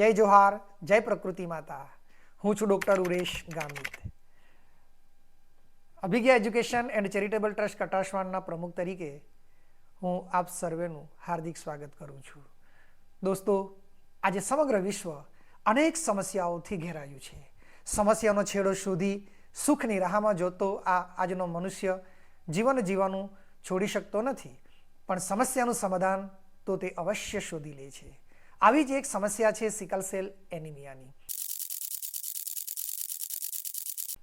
જય જોહાર, જય પ્રકૃતિ માતા. હું છું doctor Uresh Gamit. Abhigna education and charitable trust કટાશવાનના પ્રમુખ તરીકે હું આપ સર્વેનું હાર્દિક સ્વાગત કરું છું. દોસ્તો, આજે સમગ્ર વિશ્વ અનેક સમસ્યાઓથી ઘેરાયું છે. સમસ્યાનો છેડો શોધી સુખની રાહમાં જોતો આ આજનો મનુષ્ય જીવન જીવવાનું છોડી શકતો નથી. પણ સમસ્યાનું સમાધાન તો તે અવશ્ય શોધી લે છે. આવી જ એક સમસ્યા છે સિકલ સેલ એનિમિયાની.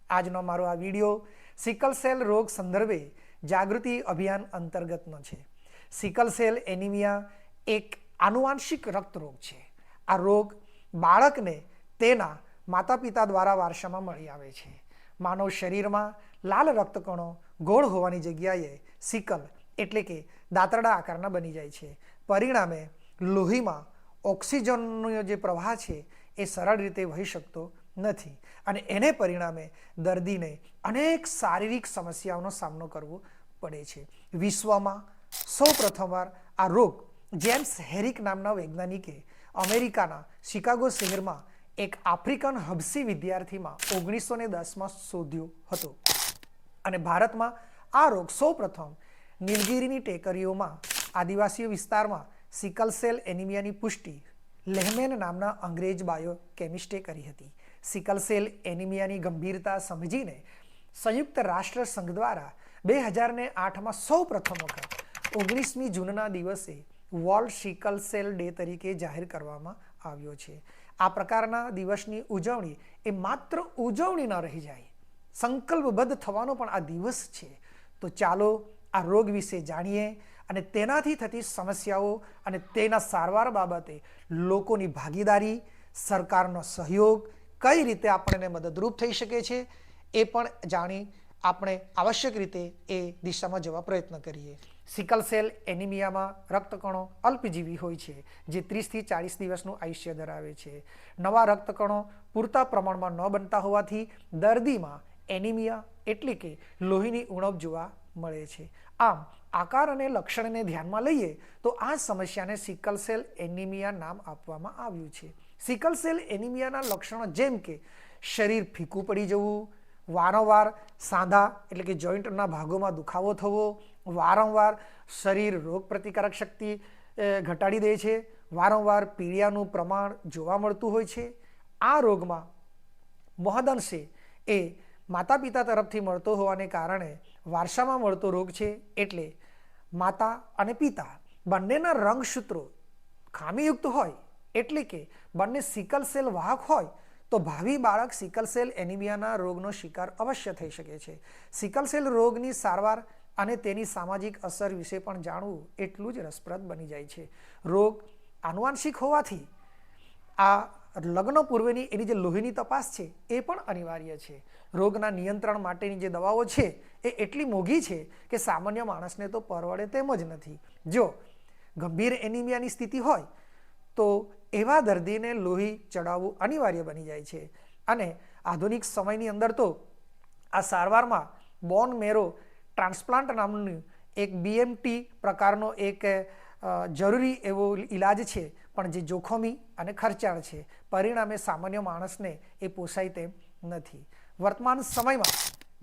આજનો મારો આ વિડિયો સિકલ સેલ રોગ સંદર્ભે જાગૃતિ અભિયાન અંતર્ગતનો છે. સિકલ સેલ એનિમિયા એક આનુવાંશિક રક્તરોગ છે. આ રોગ બાળકને તેના માતા પિતા દ્વારા વારસામાં મળી આવે છે. માનવ શરીરમાં લાલ રક્તકણો ગોળ હોવાની જગ્યાએ સિકલ એટલે કે દાંતરડા આકારના બની જાય છે. પરિણામે લોહીમાં ઓક્સિજનનો જે પ્રવાહ છે એ સરળ રીતે વહી શકતો નથી અને એને પરિણામે દર્દીને અનેક શારીરિક સમસ્યાઓનો સામનો કરવો પડે છે. વિશ્વમાં સૌ પ્રથમવાર આ રોગ જેમ્સ હેરિક નામના વૈજ્ઞાનિકે અમેરિકાના શિકાગો શહેરમાં એક આફ્રિકન હબસી વિદ્યાર્થીમાં ઓગણીસો ને દસમાં શોધ્યો હતો. અને ભારતમાં આ રોગ સૌ પ્રથમ નીલગિરીની ટેકરીઓમાં આદિવાસી વિસ્તારમાં સિકલ સેલ એનિમિયાની પુષ્ટિ લેહમેન નામના અંગ્રેજ બાયો કેમિસ્ટે કરી હતી. સિકલ સેલ એનિમિયાની ગંભીરતા સમજીને સંયુક્ત રાષ્ટ્ર સંઘ દ્વારા બે હજારને આઠમાં સૌ પ્રથમ વખત ઓગણીસમી જૂનના દિવસે વર્લ્ડ સિકલ સેલ ડે તરીકે જાહેર કરવામાં આવ્યો છે. આ પ્રકારના દિવસની ઉજવણી એ માત્ર ઉજવણી ન રહી જાય, સંકલ્પબદ્ધ થવાનો પણ આ દિવસ છે. તો ચાલો આ રોગ વિશે જાણીએ અને તેનાથી થતી સમસ્યાઓ અને તેના સારવાર બાબતે લોકોની ભાગીદારી, સરકારનો સહયોગ કઈ રીતે આપણને મદદરૂપ થઈ શકે છે એ પણ જાણી આપણે આવશ્યક રીતે એ દિશામાં જવા પ્રયત્ન કરીએ. સિકલ સેલ એનિમિયામાં રક્તકણો અલ્પજીવી હોય છે, જે ત્રીસથી ચાળીસ દિવસનું આયુષ્ય ધરાવે છે. નવા રક્તકણો પૂરતા પ્રમાણમાં ન બનતા હોવાથી દર્દીમાં એનિમિયા એટલે કે લોહીની ઉણપ જોવા મળે છે. આમ, આકાર અને લક્ષણને ધ્યાનમાં લઈએ તો આ સમસ્યાને સિકલ સેલ એનિમિયા નામ આપવામાં આવ્યું છે. સિકલ સેલ એનિમિયાના લક્ષણો જેમ કે શરીર ફીકું પડી જવું, વારંવાર સાંધા એટલે કે જોઈન્ટના ભાગોમાં દુખાવો થવો, વારંવાર શરીર રોગ પ્રતિકારક શક્તિ ઘટાડી દે છે, વારંવાર પીળિયાનું પ્રમાણ જોવા મળતું હોય છે. આ રોગમાં મહદઅંશે એ માતા પિતા તરફથી મળતો હોવાને કારણે વારસામાં મળતો રોગ છે એટલે માતા અને પિતા બંનેના રંગસૂત્રો ખામીયુક્ત હોય એટલે કે બંને સિકલ સેલ વાહક હોય તો ભાવિ બાળક સિકલ સેલ એનિમિયાના રોગનો શિકાર અવશ્ય થઈ શકે છે. સિકલ સેલ રોગની સારવાર અને તેની સામાજિક અસર વિશે પણ જાણવું એટલું જ રસપ્રદ બની જાય છે. રોગ આનુવાંશિક હોવાથી આ લગ્ન પૂર્વેની એની જે લોહીની તપાસ છે, એ પણ અનિવાર્ય છે. રોગના નિયંત્રણ માટેની જે દવાઓ છે, એ એટલી મોંઘી છે કે સામાન્ય માણસને તો પરવડે તેમ જ નથી. જો ગંભીર એનિમિયાની સ્થિતિ હોય, તો એવા દર્દીને લોહી ચડાવવું અનિવાર્ય બની જાય છે. અને આધુનિક સમયની અંદર તો આ સારવારમાં બોન મેરો ટ્રાન્સપ્લાન્ટ નામનું એક બીએમટી પ્રકારનો એક જરૂરી એવો ઈલાજ છે, પણ જે જોખમી અને ખર્ચાળ છે. પરિણામે સામાન્ય માણસને એ પોસાય તેમ નથી. વર્તમાન સમયમાં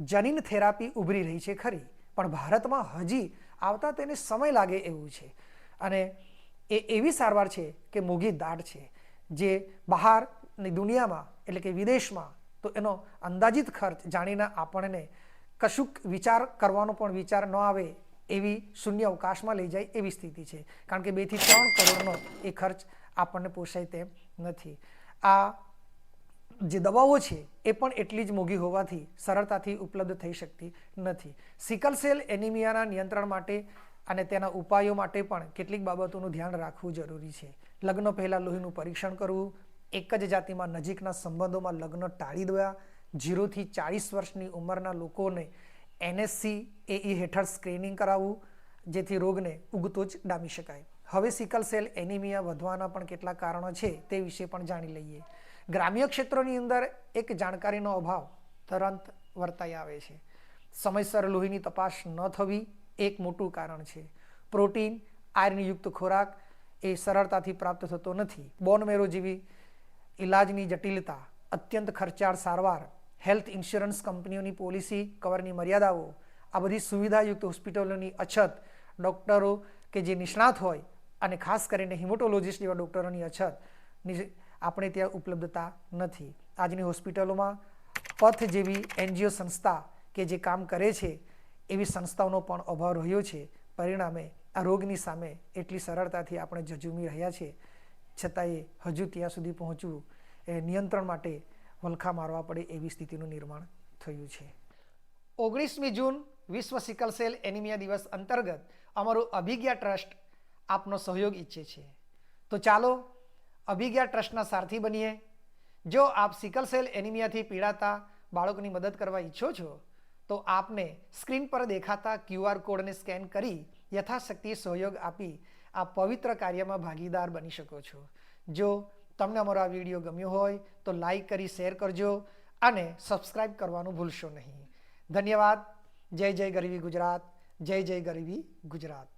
જનીન થેરાપી ઉભરી રહી છે ખરી, પણ ભારતમાં હજી આવતા તેને સમય લાગે એવું છે. અને એ એવી સારવાર છે કે મોઘી દાટ છે, જે બહારની દુનિયામાં એટલે કે વિદેશમાં તો એનો અંદાજિત ખર્ચ જાણીને આપણને કશુંક વિચાર કરવાનો પણ વિચાર ન આવે એવી શૂન્ય અવકાશમાં લઈ જાય એવી સ્થિતિ છે. કારણ કે બેથી ત્રણ કરોડનો એ ખર્ચ આપણને પોસાય તેમ નથી. આ જે દવાઓ છે એ પણ એટલી જ મોંઘી હોવાથી સરળતાથી ઉપલબ્ધ થઈ શકતી નથી. સિકલ સેલ એનિમિયાના નિયંત્રણ માટે અને તેના ઉપાયો માટે પણ કેટલીક બાબતોનું ધ્યાન રાખવું જરૂરી છે. લગ્ન પહેલાં લોહીનું પરીક્ષણ કરવું, એક જ જાતિમાં નજીકના સંબંધોમાં લગ્ન ટાળી દેવા, જીરોથી ચાળીસ વર્ષની ઉંમરના લોકોને એનએસસી એઈ હેઠળ સ્ક્રીનિંગ કરાવવું, જેથી રોગને ઉગતો જ ડામી શકાય. હવે સિકલ સેલ એનિમિયા વધવાના પણ કેટલા કારણો છે તે વિશે પણ જાણી લઈએ. ગ્રામ્ય ક્ષેત્રોની અંદર એક જાણકારીનો અભાવ તરંત વર્તાઈ આવે છે. સમયસર લોહીની તપાસ ન થવી એક મોટું કારણ છે. પ્રોટીન, આયર્નયુક્ત ખોરાક એ સરળતાથી પ્રાપ્ત થતો નથી. બોનમેરો જેવી ઇલાજની જટિલતા, અત્યંત ખર્ચાળ સારવાર હેલ્થ ઇન્સ્યોરન્સ કંપનીઓની પોલિસી કવરની મર્યાદાઓ, આ બધી સુવિધાયુક્ત હોસ્પિટલોની અછત, ડૉક્ટરો કે જે નિષ્ણાત હોય અને ખાસ કરીને હિમોટોલોજિસ્ટ જેવા ડૉક્ટરોની અછત આપણે ત્યાં ઉપલબ્ધતા નથી. આજની હોસ્પિટલોમાં પથ જેવી એનજીઓ સંસ્થા કે જે કામ કરે છે, એવી સંસ્થાઓનો પણ અભાવ રહ્યો છે. પરિણામે આ રોગની સામે એટલી સરળતાથી આપણે જજુમી રહ્યા છીએ છતાંય હજુ ત્યાં સુધી પહોંચવું એ નિયંત્રણ માટે વલખા મારવા પડે એવી સ્થિતિનું નિર્માણ થયું છે. ઓગણીસમી જૂન વિશ્વ સિકલ સેલ એનિમિયા દિવસ અંતર્ગત અમારું અભિજ્ઞા ટ્રસ્ટ આપનો સહયોગ ઈચ્છે છે. તો ચાલો અભિજ્ઞા ટ્રસ્ટના સારથી બનીએ. જો આપ સિકલ સેલ એનિમિયાથી પીડાતા બાળકોની મદદ કરવા ઈચ્છો છો, તો આપને સ્ક્રીન પર દેખાતા ક્યુઆર કોડને સ્કેન કરી યથાશક્તિ સહયોગ આપી આ પવિત્ર કાર્યમાં ભાગીદાર બની શકો છો. જો તમને અમારો આ વીડિયો ગમ્યો હોય તો લાઈક કરી, શેર કરજો અને સબસ્ક્રાઈબ કરવાનું ભૂલશો નહીં. ધન્યવાદ. જય જય ગરીબી ગુજરાત. જય જય ગરીબી ગુજરાત.